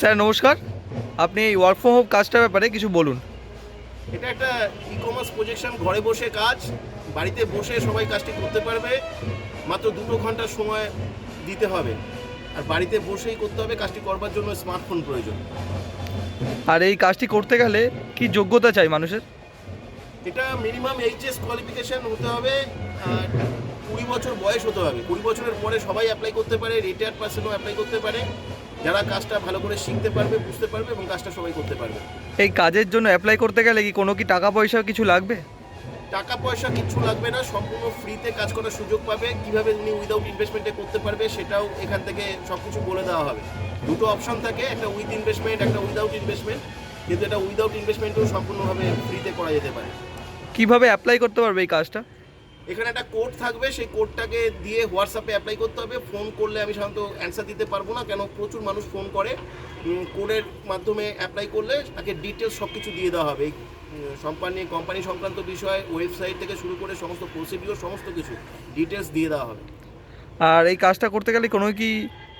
Sir নমস্কার। আপনি এই ওয়ার্ক ফ্রম হোম কাজটার ব্যাপারে কিছু বলুন। এটা একটা ই কমার্স প্রজেকশন ঘরে বসে কাজ বাড়িতে বসে সবাই কাজটি করতে পারবে মাত্র দুটো ঘণ্টা সময় দিতে হবে। আর বাড়িতে বসেই করতে হবে কাজটি করবার জন্য স্মার্টফোন প্রয়োজন। আর এই কাজটি করতে গেলে কি যোগ্যতা চাই মানুষের? এটা মিনিমাম এইচএস কোয়ালিফিকেশন হতে হবে আর কুড়ি বছর বয়স হতে হবে। কুড়ি বছরের পরে সবাই অ্যাপ্লাই করতে পারে রিটায়ার্ড পার্সনও অ্যাপ্লাই করতে পারে। যারা কাজটা ভালো করে শিখতে পারবে বুঝতে পারবে এবং কাজটা সবাই করতে পারবে। এই কাজের জন্য অ্যাপ্লাই করতে গেলে কি কোনো কি টাকা পয়সা কিছু লাগবে? টাকা পয়সা কিচ্ছু লাগবে না সম্পূর্ণ ফ্রিতে কাজ করার সুযোগ পাবে। কীভাবে উনি উইদাউট ইনভেস্টমেন্টে করতে পারবে সেটাও এখান থেকে সব কিছু বলে দেওয়া হবে। দুটো অপশন থাকে একটা উইথ ইনভেস্টমেন্ট একটা উইদাউট ইনভেস্টমেন্ট কিন্তু এটা উইদাউট ইনভেস্টমেন্টও সম্পূর্ণভাবে ফ্রিতে করা যেতে পারে। কীভাবে অ্যাপ্লাই করতে পারবে এই কাজটা? এখানে একটা কোড থাকবে সেই কোডটাকে দিয়ে হোয়াটসঅ্যাপে অ্যাপ্লাই করতে হবে। ফোন করলে আমি সাধারণত অ্যান্সার দিতে পারব না কেন প্রচুর মানুষ ফোন করে। কোডের মাধ্যমে অ্যাপ্লাই করলে তাকে ডিটেলস সব কিছু দিয়ে দেওয়া হবে। কোম্পানি কোম্পানি সংক্রান্ত বিষয় ওয়েবসাইট থেকে শুরু করে সমস্ত প্রসিডিওর সমস্ত কিছু ডিটেলস দিয়ে দেওয়া হবে। আর এই কাজটা করতে গেলে কোনো কি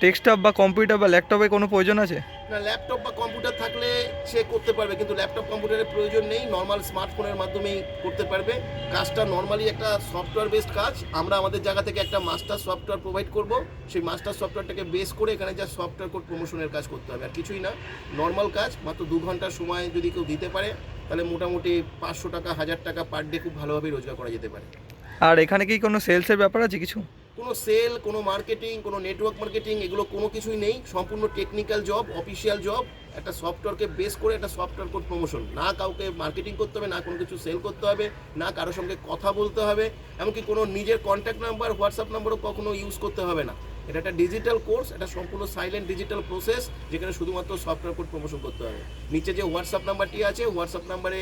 ডেস্কটপ বা কম্পিউটার বা ল্যাপটপে কোনো প্রয়োজন আছে? না ল্যাপটপ বা কম্পিউটার থাকলে সে করতে পারবে, কিন্তু ল্যাপটপ কম্পিউটারের প্রয়োজন নেই। নর্মাল স্মার্টফোনের মাধ্যমেই করতে পারবে। কাজটা নর্মালি একটা সফটওয়্যার বেসড কাজ। আমরা আমাদের জায়গা থেকে একটা মাস্টার সফটওয়্যার প্রোভাইড করব। সেই মাস্টার সফটওয়্যারটাকে বেস করে এখানে যা সফটওয়্যার কোড প্রমোশনের কাজ করতে হবে। আর কিছুই না নর্মাল কাজ, মাত্র দু ঘণ্টার সময় যদি কেউ দিতে পারে, তাহলে মোটামুটি পাঁচশো টাকা, হাজার টাকা পার ডে খুব ভালোভাবে রোজগার করা যেতে পারে। আর এখানে কি কোনো সেলসের ব্যাপার আছে কিছু? কোনো সেল, কোনো মার্কেটিং, কোনো নেটওয়ার্ক মার্কেটিং এগুলো কোনো কিছুই নেই। সম্পূর্ণ টেকনিক্যাল জব অফিসিয়াল জব একটা সফটওয়্যারকে বেস করে একটা সফটওয়্যার কোড প্রমোশন না কাউকে মার্কেটিং করতে হবে, না কোনো কিছু সেল করতে হবে, না কারোর সঙ্গে কথা বলতে হবে। এমনকি কোনো নিজের কন্ট্যাক্ট নাম্বার হোয়াটসঅ্যাপ নাম্বারও কখনো ইউজ করতে হবে না। এটা একটা ডিজিটাল কোর্স এটা সম্পূর্ণ সাইলেন্ট ডিজিটাল প্রসেস যেখানে শুধুমাত্র সফটওয়্যার কোড প্রমোশন করতে হবে। নিচে যে হোয়াটসঅ্যাপ নাম্বারটি আছে হোয়াটসঅ্যাপ নাম্বারে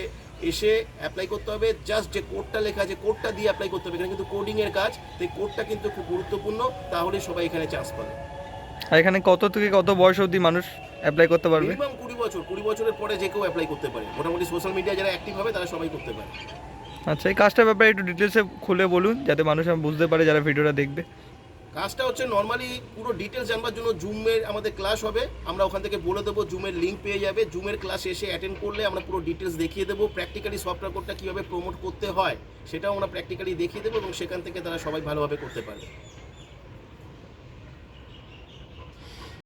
এসে অ্যাপ্লাই করতে হবে। জাস্ট যে কোডটা লেখা আছে কোডটা দিয়ে অ্যাপ্লাই করতে হবে। এখানে কিন্তু কোডিংয়ের কাজ। এই কোডটা কিন্তু খুব গুরুত্বপূর্ণ। তাহলে সবাই এখানে চান্স পাবে। আর এখানে কত থেকে কত বয়স অবধি মানুষ অ্যাপ্লাই করতে পারবে? মিনিমাম কুড়ি বছর। কুড়ি বছরের পরে যে কেউ অ্যাপ্লাই করতে পারে। মোটামুটি সোশ্যাল মিডিয়া যারা অ্যাক্টিভ হবে তারা সবাই করতে পারে। আচ্ছা এই কাজটার ব্যাপারে একটু ডিটেলসে খুলে বলুন যাতে মানুষ বুঝতে পারে যারা ভিডিওটা দেখবে। কাজটা হচ্ছে নর্মালি পুরো ডিটেলস জানবার জন্য জুমের আমাদের ক্লাস হবে। আমরা ওখান থেকে বলে দেবো জুমের লিঙ্ক পেয়ে যাবে। জুমের ক্লাস এসে অ্যাটেন্ড করলে আমরা পুরো ডিটেলস দেখিয়ে দেবো প্র্যাকটিক্যালি সফটওয়্যার কোডটা কীভাবে প্রমোট করতে হয় সেটাও আমরা প্র্যাকটিক্যালি দেখিয়ে দেবো এবং সেখান থেকে তারা সবাই ভালোভাবে করতে পারবে।